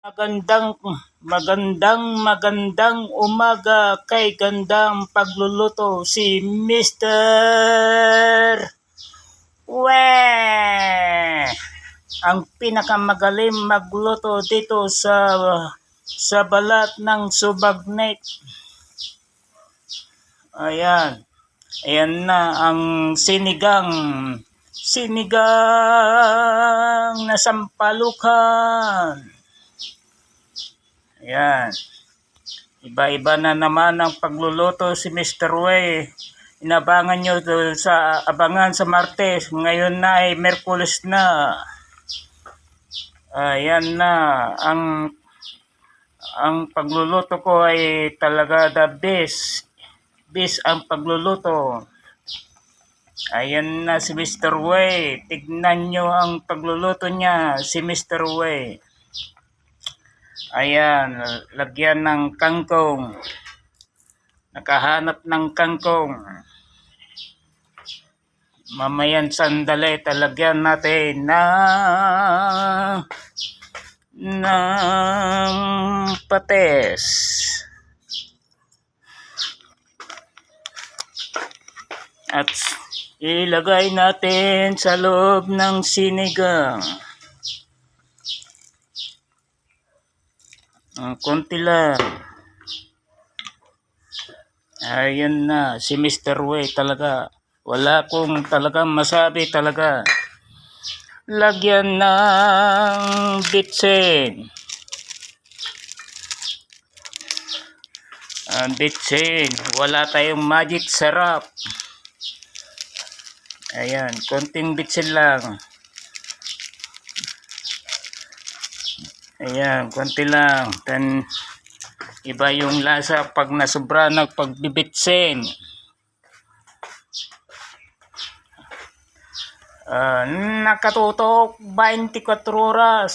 Magandang magandang magandang umaga kay gandang pagluluto si Mr. We ang pinakamagaling magluto dito sa sa balat ng subagnet. Ayan. Ayan na ang sinigang sinigang na sampalukan. Ayan. Iba-iba na naman ang pagluluto si Mr. Way. Inabangan nyo sa abangan sa Martes. Ngayon na ay Merkulis na. Ayan na. Ang ang pagluluto ko ay talaga the best. Best ang pagluluto. Ayan na si Mr. Way. Tignan nyo ang pagluluto niya, si Mr. Way. Ayan, lagyan ng kangkong. Nakahanap ng kangkong. Mamayan sandali, talagyan natin na ng pates. At ilagay natin sa loob ng sinigang. Ang konti lang. Ayan na, si Mr. Way talaga. Wala akong talagang masabi talaga. Lagyan ng bitsin. Ang bitsin. Wala tayong magic sarap. Ayan, konting bitsin lang. Ayan, konti lang. Then, iba yung lasa pag nasobra ng pagbibitsin. Ah, nakatutok 24 oras.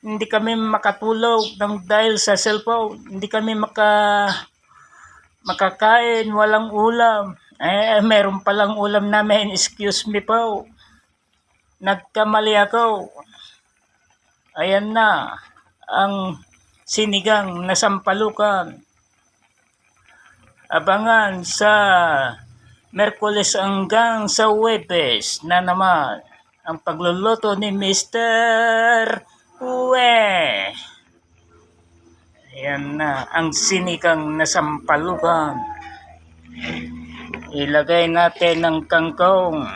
Hindi kami makatulog ng dahil sa cellphone. Hindi kami maka makakain, walang ulam. Eh, meron palang ulam namin. Excuse me po. Nagkamali ako. Ayan na ang sinigang na sampalukan. Abangan sa Merkulis hanggang sa Webes na naman ang pagluluto ni Mr. We. Ayan na ang sinigang na sampalukan. Ilagay natin ng kangkong.